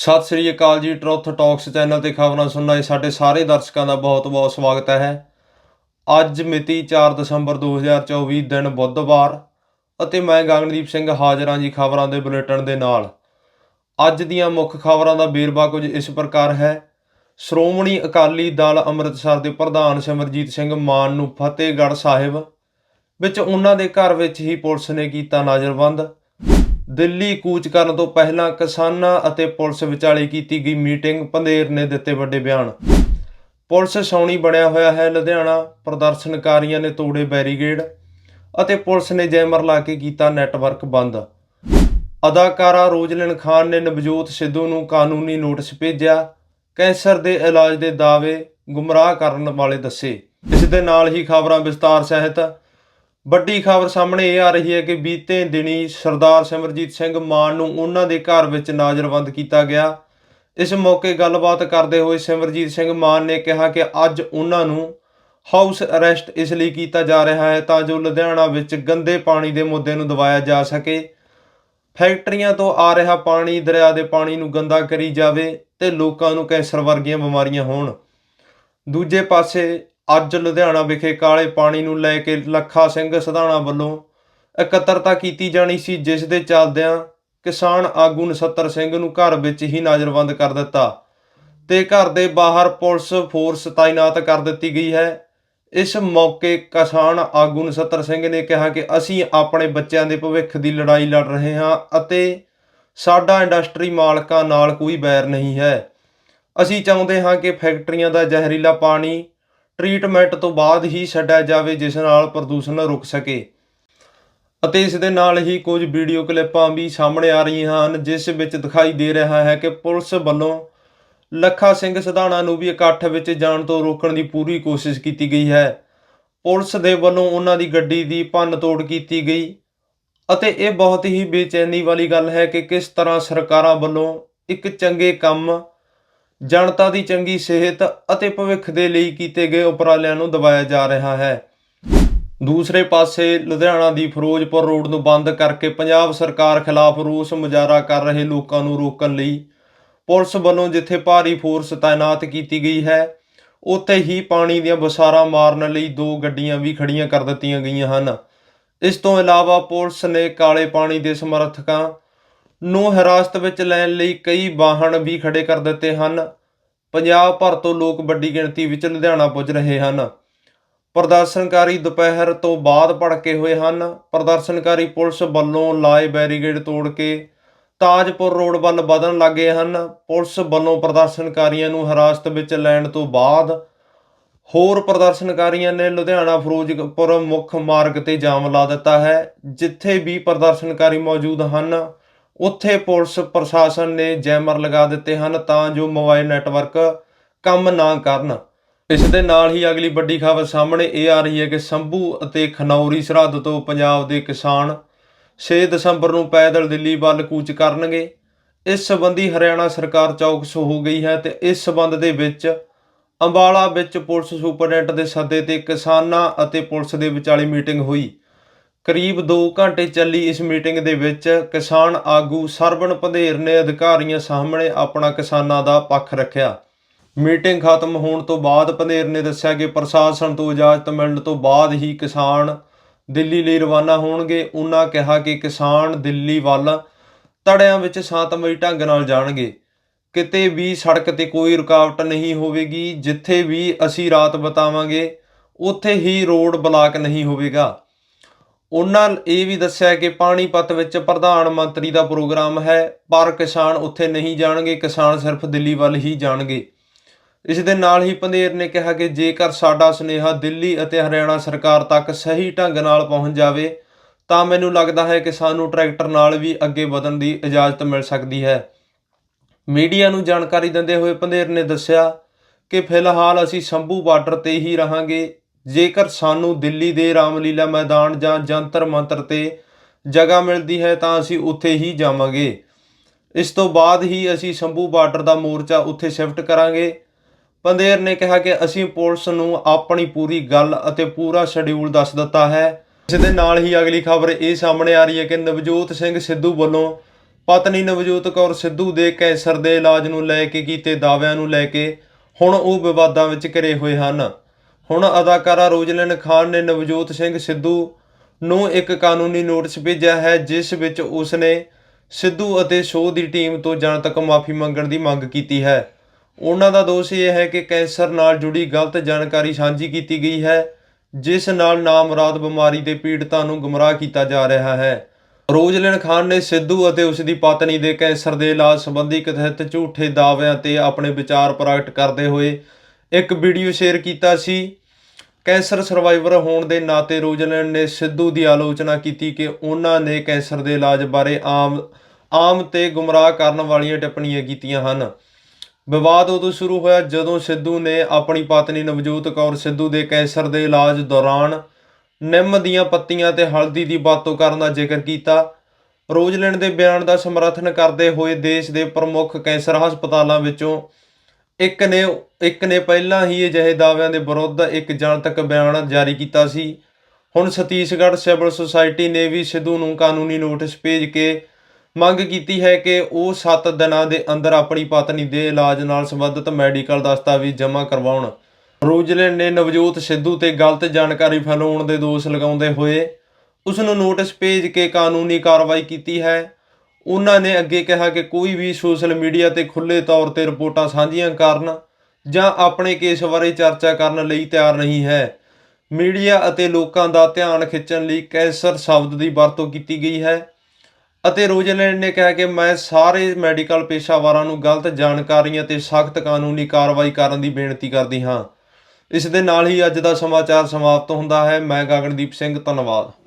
ਸਤਿ ਸ੍ਰੀ ਅਕਾਲ ਜੀ, truth talks channel ਤੇ ਖਬਰਾਂ ਸੁਣਨ ਲਈ ਸਾਡੇ ਸਾਰੇ ਦਰਸ਼ਕਾਂ ਦਾ ਬਹੁਤ-ਬਹੁਤ ਸਵਾਗਤ ਹੈ। ਅੱਜ ਮਿਤੀ 4 ਦਸੰਬਰ 2024 ਦਿਨ ਬੁੱਧਵਾਰ ਅਤੇ ਮੈਂ ਗਗਨਦੀਪ ਸਿੰਘ ਹਾਜ਼ਰਾਂ ਜੀ ਖਬਰਾਂ ਦੇ ਬੁਲੇਟਿਨ ਦੇ ਨਾਲ। ਅੱਜ ਦੀਆਂ ਮੁੱਖ ਖਬਰਾਂ ਦਾ ਵੇਰਵਾ ਕੁਝ ਇਸ ਪ੍ਰਕਾਰ ਹੈ। ਸ਼੍ਰੋਮਣੀ ਅਕਾਲੀ ਦਲ ਅੰਮ੍ਰਿਤਸਰ ਦੇ ਪ੍ਰਧਾਨ ਸਿਮਰਜੀਤ ਸਿੰਘ ਮਾਨ ਨੂੰ ਫਤਿਹਗੜ੍ਹ ਸਾਹਿਬ ਵਿੱਚ ਉਹਨਾਂ ਦੇ ਘਰ ਵਿੱਚ ਹੀ ਪੁਲਿਸ ਨੇ ਕੀਤਾ ਨਜ਼ਰਬੰਦ। ਦਿੱਲੀ ਕੂਚ ਕਰਨ ਤੋਂ ਪਹਿਲਾਂ ਕਿਸਾਨਾਂ ਅਤੇ ਪੁਲਿਸ ਵਿਚਾਲੇ ਕੀਤੀ ਗਈ ਮੀਟਿੰਗ, ਪੰਧੇਰ ਨੇ ਦਿੱਤੇ ਵੱਡੇ ਬਿਆਨ। ਪੁਲਿਸ ਸੌਣੀ ਬਣਿਆ ਹੋਇਆ ਹੈ ਲੁਧਿਆਣਾ, ਪ੍ਰਦਰਸ਼ਨਕਾਰੀਆਂ ਨੇ ਤੋੜੇ ਬੈਰੀਗੇਡ ਅਤੇ ਪੁਲਿਸ ਨੇ ਜੈਮਰ ਲਾ ਕੇ ਕੀਤਾ ਨੈਟਵਰਕ ਬੰਦ। ਅਦਾਕਾਰਾ ਰੋਜ਼ਲਿਨ ਖਾਨ ਨੇ ਨਵਜੋਤ ਸਿੱਧੂ ਨੂੰ ਕਾਨੂੰਨੀ ਨੋਟਿਸ ਭੇਜਿਆ। ਕੈਂਸਰ ਦੇ ਇਲਾਜ ਦੇ ਦਾਅਵੇ ਗੁੰਮਰਾਹ ਕਰਨ ਵਾਲੇ ਦੱਸੇ। ਇਸ ਦੇ ਨਾਲ ਹੀ ਖਬਰਾਂ ਵਿਸਤਾਰ ਸਹਿਤ ਵੱਡੀ ਖਬਰ ਸਾਹਮਣੇ ਇਹ ਆ ਰਹੀ ਹੈ ਕਿ ਬੀਤੇ ਦਿਨੀ ਸਰਦਾਰ ਸਿਮਰਜੀਤ ਸਿੰਘ ਮਾਨ ਨੂੰ ਉਹਨਾਂ ਦੇ ਘਰ ਵਿੱਚ ਨਾਜ਼ਰਬੰਦ ਕੀਤਾ ਗਿਆ। ਇਸ ਮੌਕੇ ਗੱਲਬਾਤ ਕਰਦੇ ਹੋਏ ਸਿਮਰਜੀਤ ਸਿੰਘ ਮਾਨ ਨੇ ਕਿਹਾ ਕਿ ਅੱਜ ਉਹਨਾਂ ਨੂੰ ਹਾਊਸ ਅਰੈਸਟ ਇਸ ਲਈ ਕੀਤਾ ਜਾ ਰਿਹਾ ਹੈ ਤਾਂ ਜੋ ਲੁਧਿਆਣਾ ਵਿੱਚ ਗੰਦੇ ਪਾਣੀ ਦੇ ਮੁੱਦੇ ਨੂੰ ਦਬਾਇਆ ਜਾ ਸਕੇ। ਫੈਕਟਰੀਆਂ ਤੋਂ ਆ ਰਿਹਾ ਪਾਣੀ ਦਰਿਆ ਦੇ ਪਾਣੀ ਨੂੰ ਗੰਦਾ ਕਰੀ ਜਾਵੇ ਤੇ ਲੋਕਾਂ ਨੂੰ ਕੈਂਸਰ ਵਰਗੀਆਂ ਬਿਮਾਰੀਆਂ ਹੋਣ। ਦੂਜੇ ਪਾਸੇ ਅੱਜ ਲੁਧਿਆਣਾ ਵਿਖੇ ਕਾਲੇ ਪਾਣੀ ਨੂੰ ਲੈ ਕੇ ਲੱਖਾ ਸਿੰਘ ਸਧਾਣਾ ਵੱਲੋਂ ਇਕੱਤਰਤਾ ਕੀਤੀ ਜਾਣੀ ਸੀ, ਜਿਸ ਦੇ ਚੱਲਦਿਆਂ ਕਿਸਾਨ ਆਗੂ ਨਸੱਤਰ ਸਿੰਘ ਨੂੰ ਘਰ ਵਿੱਚ ਹੀ ਨਜ਼ਰਬੰਦ ਕਰ ਦਿੱਤਾ ਤੇ ਘਰ ਦੇ ਬਾਹਰ ਪੁਲਿਸ ਫੋਰਸ ਤਾਇਨਾਤ ਕਰ ਦਿੱਤੀ ਗਈ ਹੈ। ਇਸ ਮੌਕੇ ਕਿਸਾਨ ਆਗੂ ਨਸੱਤਰ ਸਿੰਘ ਨੇ ਕਿਹਾ ਕਿ ਅਸੀਂ ਆਪਣੇ ਬੱਚਿਆਂ ਦੇ ਭਵਿੱਖ ਦੀ ਲੜਾਈ ਲੜ ਰਹੇ ਹਾਂ ਅਤੇ ਸਾਡਾ ਇੰਡਸਟਰੀ ਮਾਲਕਾਂ ਨਾਲ ਕੋਈ ਬੈਰ ਨਹੀਂ ਹੈ। ਅਸੀਂ ਚਾਹੁੰਦੇ ਹਾਂ ਕਿ ਫੈਕਟਰੀਆਂ ਦਾ ਜ਼ਹਿਰੀਲਾ ਪਾਣੀ ਟ੍ਰੀਟਮੈਂਟ ਤੋਂ ਬਾਅਦ ਹੀ ਛੱਡਿਆ ਜਾਵੇ ਜਿਸ ਨਾਲ ਪ੍ਰਦੂਸ਼ਣ ਰੁਕ ਸਕੇ। ਅਤੇ ਇਸ ਦੇ ਨਾਲ ਹੀ ਕੁਝ ਵੀਡੀਓ ਕਲਿੱਪਾਂ ਵੀ ਸਾਹਮਣੇ ਆ ਰਹੀਆਂ ਹਨ, ਜਿਸ ਵਿੱਚ ਦਿਖਾਈ ਦੇ ਰਿਹਾ ਹੈ ਕਿ ਪੁਲਿਸ ਵੱਲੋਂ ਲੱਖਾ ਸਿੰਘ ਸਧਾਣਾ ਨੂੰ ਵੀ ਇਕੱਠ ਵਿੱਚ ਜਾਣ ਤੋਂ ਰੋਕਣ ਦੀ ਪੂਰੀ ਕੋਸ਼ਿਸ਼ ਕੀਤੀ ਗਈ ਹੈ। ਪੁਲਿਸ ਦੇ ਵੱਲੋਂ ਉਹਨਾਂ ਦੀ ਗੱਡੀ ਦੀ ਭੰਨ ਤੋੜ ਕੀਤੀ ਗਈ। ਅਤੇ ਇਹ ਬਹੁਤ ਹੀ ਬੇਚੈਨੀ ਵਾਲੀ ਗੱਲ ਹੈ ਕਿ ਕਿਸ ਤਰ੍ਹਾਂ ਸਰਕਾਰਾਂ ਵੱਲੋਂ ਇੱਕ ਚੰਗੇ ਕੰਮ ਜਨਤਾ ਦੀ ਚੰਗੀ ਸਿਹਤ ਅਤੇ ਭਵਿੱਖ ਦੇ ਲਈ ਕੀਤੇ ਗਏ ਉਪਰਾਲਿਆਂ ਨੂੰ ਦਬਾਇਆ ਜਾ ਰਿਹਾ ਹੈ। ਦੂਸਰੇ ਪਾਸੇ, ਲੁਧਿਆਣਾ ਦੀ ਫਿਰੋਜ਼ਪੁਰ ਰੋਡ ਨੂੰ ਬੰਦ ਕਰਕੇ ਪੰਜਾਬ ਸਰਕਾਰ ਖਿਲਾਫ ਰੋਸ ਮੁਜ਼ਾਹਰਾ ਕਰ ਰਹੇ ਲੋਕਾਂ ਨੂੰ ਰੋਕਣ ਲਈ ਪੁਲਿਸ ਵੱਲੋਂ ਜਿੱਥੇ ਭਾਰੀ ਫੋਰਸ ਤਾਇਨਾਤ ਕੀਤੀ ਗਈ ਹੈ, ਉੱਥੇ ਹੀ ਪਾਣੀ ਦੀਆਂ ਬਸਾਰਾਂ ਮਾਰਨ ਲਈ ਦੋ ਗੱਡੀਆਂ ਵੀ ਖੜੀਆਂ ਕਰ ਦਿੱਤੀਆਂ ਗਈਆਂ ਹਨ। ਇਸ ਤੋਂ ਇਲਾਵਾ ਪੁਲਿਸ ਨੇ ਕਾਲੇ ਪਾਣੀ ਦੇ ਸਮਰਥਕਾਂ ਨੂੰ ਹਿਰਾਸਤ ਵਿੱਚ ਲੈਣ ਲਈ ਕਈ ਵਾਹਨ ਵੀ ਖੜੇ ਕਰ ਦਿੱਤੇ ਹਨ। ਪੰਜਾਬ ਭਰ ਤੋਂ ਲੋਕ ਵੱਡੀ ਗਿਣਤੀ ਵਿੱਚ ਲੁਧਿਆਣਾ ਪੁੱਜ ਰਹੇ ਹਨ। ਪ੍ਰਦਰਸ਼ਨਕਾਰੀ ਦੁਪਹਿਰ ਤੋਂ ਬਾਅਦ ਭੜਕੇ ਹੋਏ ਹਨ। ਪ੍ਰਦਰਸ਼ਨਕਾਰੀ ਪੁਲਿਸ ਵੱਲੋਂ ਲਾਏ ਬੈਰੀਗੇਡ ਤੋੜ ਕੇ ਤਾਜਪੁਰ ਰੋਡ ਵੱਲ ਵਧਣ ਲੱਗੇ ਹਨ। ਪੁਲਿਸ ਵੱਲੋਂ ਪ੍ਰਦਰਸ਼ਨਕਾਰੀਆਂ ਨੂੰ ਹਿਰਾਸਤ ਵਿੱਚ ਲੈਣ ਤੋਂ ਬਾਅਦ ਹੋਰ ਪ੍ਰਦਰਸ਼ਨਕਾਰੀਆਂ ਨੇ ਲੁਧਿਆਣਾ ਫਿਰੋਜ਼ਪੁਰ ਮੁੱਖ ਮਾਰਗ ਤੇ ਜਾਮ ਲਾ ਦਿੱਤਾ ਹੈ, ਜਿੱਥੇ ਵੀ ਪ੍ਰਦਰਸ਼ਨਕਾਰੀ ਮੌਜੂਦ ਹਨ। ਉੱਥੇ ਪੁਲਿਸ ਪ੍ਰਸ਼ਾਸਨ ਨੇ ਜੈਮਰ ਲਗਾ ਦਿੱਤੇ ਹਨ ਤਾਂ ਜੋ ਮੋਬਾਈਲ ਨੈਟਵਰਕ ਕੰਮ ਨਾ ਕਰਨ। ਇਸ ਦੇ ਨਾਲ ਹੀ ਅਗਲੀ ਵੱਡੀ ਖਬਰ ਸਾਹਮਣੇ ਇਹ ਆ ਰਹੀ ਹੈ ਕਿ ਸੰਭੂ ਅਤੇ ਖਨੌਰੀ ਸਰਹੱਦ ਤੋਂ ਪੰਜਾਬ ਦੇ ਕਿਸਾਨ 6 ਦਸੰਬਰ ਨੂੰ ਪੈਦਲ ਦਿੱਲੀ ਵੱਲ ਕੂਚ ਕਰਨਗੇ। ਇਸ ਸੰਬੰਧੀ ਹਰਿਆਣਾ ਸਰਕਾਰ ਚੌਕਸ ਹੋ ਗਈ ਹੈ ਤੇ ਇਸ ਸੰਬੰਧ ਦੇ ਵਿੱਚ ਅੰਬਾਲਾ ਵਿੱਚ ਪੁਲਿਸ ਸੁਪਰਡੈਂਟ ਦੇ ਸੱਦੇ ਤੇ ਕਿਸਾਨਾਂ ਅਤੇ ਪੁਲਿਸ ਦੇ ਵਿਚਾਲੇ ਮੀਟਿੰਗ ਹੋਈ। ਕਰੀਬ 2 ਘੰਟੇ ਚੱਲੀ ਇਸ ਮੀਟਿੰਗ ਦੇ ਵਿੱਚ ਕਿਸਾਨ ਆਗੂ ਸਰਵਣ ਪੰਧੇਰ ਨੇ ਅਧਿਕਾਰੀਆਂ ਸਾਹਮਣੇ ਆਪਣਾ ਕਿਸਾਨਾਂ ਦਾ ਪੱਖ ਰੱਖਿਆ। ਮੀਟਿੰਗ ਖਤਮ ਹੋਣ ਤੋਂ ਬਾਅਦ ਪੰਧੇਰ ਨੇ ਦੱਸਿਆ ਕਿ ਪ੍ਰਸ਼ਾਸਨ ਤੋਂ ਇਜਾਜ਼ਤ ਮਿਲਣ ਤੋਂ ਬਾਅਦ ਹੀ ਕਿਸਾਨ ਦਿੱਲੀ ਲਈ ਰਵਾਨਾ ਹੋਣਗੇ। ਉਹਨਾਂ ਕਿਹਾ ਕਿ ਕਿਸਾਨ ਦਿੱਲੀ ਵੱਲ ਤੜਿਆਂ ਵਿੱਚ ਸ਼ਾਂਤਮਈ ਢੰਗ ਨਾਲ ਜਾਣਗੇ। ਕਿਤੇ ਵੀ ਸੜਕ ਤੇ ਕੋਈ ਰੁਕਾਵਟ ਨਹੀਂ ਹੋਵੇਗੀ। ਜਿੱਥੇ ਵੀ ਅਸੀਂ ਰਾਤ ਬਿਤਾਵਾਂਗੇ, ਉੱਥੇ ਹੀ ਰੋਡ ਬਲਾਕ ਨਹੀਂ ਹੋਵੇਗਾ। ਉਹਨਾਂ ਇਹ ਵੀ ਦੱਸਿਆ ਕਿ ਪਾਣੀਪਤ ਵਿੱਚ ਪ੍ਰਧਾਨ ਮੰਤਰੀ ਦਾ ਪ੍ਰੋਗਰਾਮ ਹੈ, ਪਰ ਕਿਸਾਨ ਉੱਥੇ ਨਹੀਂ ਜਾਣਗੇ, ਕਿਸਾਨ ਸਿਰਫ ਦਿੱਲੀ ਵੱਲ ਹੀ ਜਾਣਗੇ। ਇਸ ਦੇ ਨਾਲ ਹੀ ਪੰਧੇਰ ਨੇ ਕਿਹਾ ਕਿ ਜੇਕਰ ਸਾਡਾ ਸੁਨੇਹਾ ਦਿੱਲੀ ਅਤੇ ਹਰਿਆਣਾ ਸਰਕਾਰ ਤੱਕ ਸਹੀ ਢੰਗ ਨਾਲ ਪਹੁੰਚ ਜਾਵੇ, ਤਾਂ ਮੈਨੂੰ ਲੱਗਦਾ ਹੈ ਕਿ ਸਾਨੂੰ ਟਰੈਕਟਰ ਨਾਲ ਵੀ ਅੱਗੇ ਵਧਣ ਦੀ ਇਜਾਜ਼ਤ ਮਿਲ ਸਕਦੀ ਹੈ। ਮੀਡੀਆ ਨੂੰ ਜਾਣਕਾਰੀ ਦਿੰਦੇ ਹੋਏ ਪੰਧੇਰ ਨੇ ਦੱਸਿਆ ਕਿ ਫਿਲਹਾਲ ਅਸੀਂ ਸ਼ੰਭੂ ਬਾਰਡਰ ਤੇ ਹੀ ਰਹਾਂਗੇ ਜੇਕਰ ਸਾਨੂੰ ਦਿੱਲੀ ਦੇ ਰਾਮਲੀਲਾ ਮੈਦਾਨ ਜਾਂ ਜੰਤਰ ਮੰਤਰ ਤੇ ਜਗ੍ਹਾ ਮਿਲਦੀ ਹੈ ਤਾਂ ਅਸੀਂ ਉੱਥੇ ਹੀ ਜਾਵਾਂਗੇ। ਇਸ ਤੋਂ ਬਾਅਦ ਹੀ ਅਸੀਂ ਸ਼ੰਭੂ ਬਾਰਡਰ ਦਾ ਮੋਰਚਾ ਉੱਥੇ ਸ਼ਿਫਟ ਕਰਾਂਗੇ। ਪੰਦੇਰ ਨੇ ਕਿਹਾ ਕਿ ਅਸੀਂ ਪੁਲਿਸ ਨੂੰ ਆਪਣੀ ਪੂਰੀ ਗੱਲ ਅਤੇ ਪੂਰਾ ਸ਼ਡਿਊਲ ਦੱਸ ਦਿੱਤਾ ਹੈ। ਇਸ ਦੇ ਨਾਲ ਹੀ ਅਗਲੀ ਖਬਰ ਇਹ ਸਾਹਮਣੇ ਆ ਰਹੀ ਹੈ ਕਿ ਨਵਜੋਤ ਸਿੰਘ ਸਿੱਧੂ ਵੱਲੋਂ ਪਤਨੀ ਨਵਜੋਤ ਕੌਰ ਸਿੱਧੂ ਦੇ ਕੈਂਸਰ ਦੇ ਇਲਾਜ ਨੂੰ ਲੈ ਕੇ ਕੀਤੇ ਦਾਅਵਿਆਂ ਨੂੰ ਲੈ ਕੇ ਹੁਣ ਉਹ ਵਿਵਾਦਾਂ ਵਿੱਚ ਘਿਰੇ ਹੋਏ ਹਨ। ਹੁਣ ਅਦਾਕਾਰਾ ਰੋਜ਼ਲਨ ਖਾਨ ਨੇ ਨਵਜੋਤ ਸਿੰਘ ਸਿੱਧੂ ਨੂੰ ਇੱਕ ਕਾਨੂੰਨੀ ਨੋਟਿਸ ਭੇਜਿਆ ਹੈ, ਜਿਸ ਵਿੱਚ ਉਸਨੇ ਸਿੱਧੂ ਅਤੇ ਸ਼ੋਅ ਦੀ ਟੀਮ ਤੋਂ ਜਨਤਕ ਮਾਫੀ ਮੰਗਣ ਦੀ ਮੰਗ ਕੀਤੀ ਹੈ। ਉਹਨਾਂ ਦਾ ਦੋਸ਼ ਇਹ ਹੈ ਕਿ ਕੈਂਸਰ ਨਾਲ ਜੁੜੀ ਗਲਤ ਜਾਣਕਾਰੀ ਸਾਂਝੀ ਕੀਤੀ ਗਈ ਹੈ, ਜਿਸ ਨਾਲ ਨਾਮਰਾਦ ਬਿਮਾਰੀ ਦੇ ਪੀੜਤਾਂ ਨੂੰ ਗੁੰਮਰਾਹ ਕੀਤਾ ਜਾ ਰਿਹਾ ਹੈ। ਰੋਜ਼ਲਨ ਖਾਨ ਨੇ ਸਿੱਧੂ ਅਤੇ ਉਸ ਦੀ ਪਤਨੀ ਦੇ ਕੈਂਸਰ ਦੇ ਇਲਾਜ ਸੰਬੰਧੀ ਕਥਿਤ ਝੂਠੇ ਦਾਅਵਿਆਂ ਤੇ ਆਪਣੇ ਵਿਚਾਰ ਪ੍ਰਗਟ ਕਰਦੇ ਹੋਏ ਇੱਕ ਵੀਡੀਓ ਸ਼ੇਅਰ ਕੀਤਾ ਸੀ। ਕੈਂਸਰ ਸਰਵਾਈਵਰ ਹੋਣ ਦੇ ਨਾਤੇ ਰੋਜਲੈਂਡ ਨੇ ਸਿੱਧੂ ਦੀ ਆਲੋਚਨਾ ਕੀਤੀ ਕਿ ਉਹਨਾਂ ਨੇ ਕੈਂਸਰ ਦੇ ਇਲਾਜ ਬਾਰੇ ਆਮ ਆਮ ਤੇ ਗੁੰਮਰਾਹ ਕਰਨ ਵਾਲੀਆਂ ਟਿੱਪਣੀਆਂ ਕੀਤੀਆਂ ਹਨ। ਵਿਵਾਦ ਉਦੋਂ ਸ਼ੁਰੂ ਹੋਇਆ ਜਦੋਂ ਸਿੱਧੂ ਨੇ ਆਪਣੀ ਪਤਨੀ ਨਵਜੋਤ ਕੌਰ ਸਿੱਧੂ ਦੇ ਕੈਂਸਰ ਦੇ ਇਲਾਜ ਦੌਰਾਨ ਨਿੰਮ ਦੀਆਂ ਪੱਤੀਆਂ ਤੇ ਹਲਦੀ ਦੀ ਵਰਤੋਂ ਕਰਨ ਦਾ ਜ਼ਿਕਰ ਕੀਤਾ। ਰੋਜ਼ਲੈਂਡ ਦੇ ਬਿਆਨ ਦਾ ਸਮਰਥਨ ਕਰਦੇ ਹੋਏ ਦੇਸ਼ ਦੇ ਪ੍ਰਮੁੱਖ ਕੈਂਸਰ ਹਸਪਤਾਲਾਂ ਵਿੱਚੋਂ ਇੱਕ ਨੇ ਇੱਕ ਨੇ ਪਹਿਲਾਂ ਹੀ ਅਜਿਹੇ ਦਾਅਵਿਆਂ ਦੇ ਵਿਰੁੱਧ ਇੱਕ ਜਨਤਕ ਬਿਆਨ ਜਾਰੀ ਕੀਤਾ ਸੀ। ਹੁਣ ਛੱਤੀਸਗੜ੍ਹ ਸਿਵਲ ਸੁਸਾਇਟੀ ਨੇ ਵੀ ਸਿੱਧੂ ਨੂੰ ਕਾਨੂੰਨੀ ਨੋਟਿਸ ਭੇਜ ਕੇ ਮੰਗ ਕੀਤੀ ਹੈ ਕਿ ਉਹ 7 ਦਿਨਾਂ ਦੇ ਅੰਦਰ ਆਪਣੀ ਪਤਨੀ ਦੇ ਇਲਾਜ ਨਾਲ ਸੰਬੰਧਿਤ ਮੈਡੀਕਲ ਦਸਤਾਵੇਜ਼ ਜਮ੍ਹਾਂ ਕਰਵਾਉਣ। ਰੋਜ਼ਲੈਂਡ ਨੇ ਨਵਜੋਤ ਸਿੱਧੂ ਤੇ ਗਲਤ ਜਾਣਕਾਰੀ ਫੈਲਾਉਣ ਦੇ ਦੋਸ਼ ਲਗਾਉਂਦੇ ਹੋਏ ਉਸ ਨੂੰ ਨੋਟਿਸ ਭੇਜ ਕੇ ਕਾਨੂੰਨੀ ਕਾਰਵਾਈ ਕੀਤੀ ਹੈ। ਉਹਨਾਂ ਨੇ ਅੱਗੇ ਕਿਹਾ ਕਿ ਕੋਈ ਵੀ ਸੋਸ਼ਲ ਮੀਡੀਆ ਤੇ ਖੁੱਲ੍ਹੇ ਤੌਰ ਤੇ ਰਿਪੋਰਟਾਂ ਸਾਂਝੀਆਂ ਕਰਨ ਜਾਂ ਆਪਣੇ ਕੇਸ ਬਾਰੇ ਚਰਚਾ ਕਰਨ ਲਈ ਤਿਆਰ ਨਹੀਂ ਹੈ। ਮੀਡੀਆ ਅਤੇ ਲੋਕਾਂ ਦਾ ਧਿਆਨ ਖਿੱਚਣ ਲਈ ਕੈਂਸਰ ਸ਼ਬਦ ਦੀ ਵਰਤੋਂ ਕੀਤੀ ਗਈ ਹੈ ਅਤੇ ਰੋਜ਼ਲੈਂਡ ਨੇ ਕਿਹਾ ਕਿ ਮੈਂ ਸਾਰੇ ਮੈਡੀਕਲ ਪੇਸ਼ਾਵਰਾਂ ਨੂੰ ਗਲਤ ਜਾਣਕਾਰੀਆਂ ਤੇ ਸਖਤ ਕਾਨੂੰਨੀ ਕਾਰਵਾਈ ਕਰਨ ਦੀ ਬੇਨਤੀ ਕਰਦੀ ਹਾਂ। ਇਸ ਦੇ ਨਾਲ ਹੀ ਅੱਜ ਦਾ ਸਮਾਚਾਰ ਸਮਾਪਤ ਹੁੰਦਾ ਹੈ। ਮੈਂ ਗਗਨਦੀਪ ਸਿੰਘ, ਧੰਨਵਾਦ।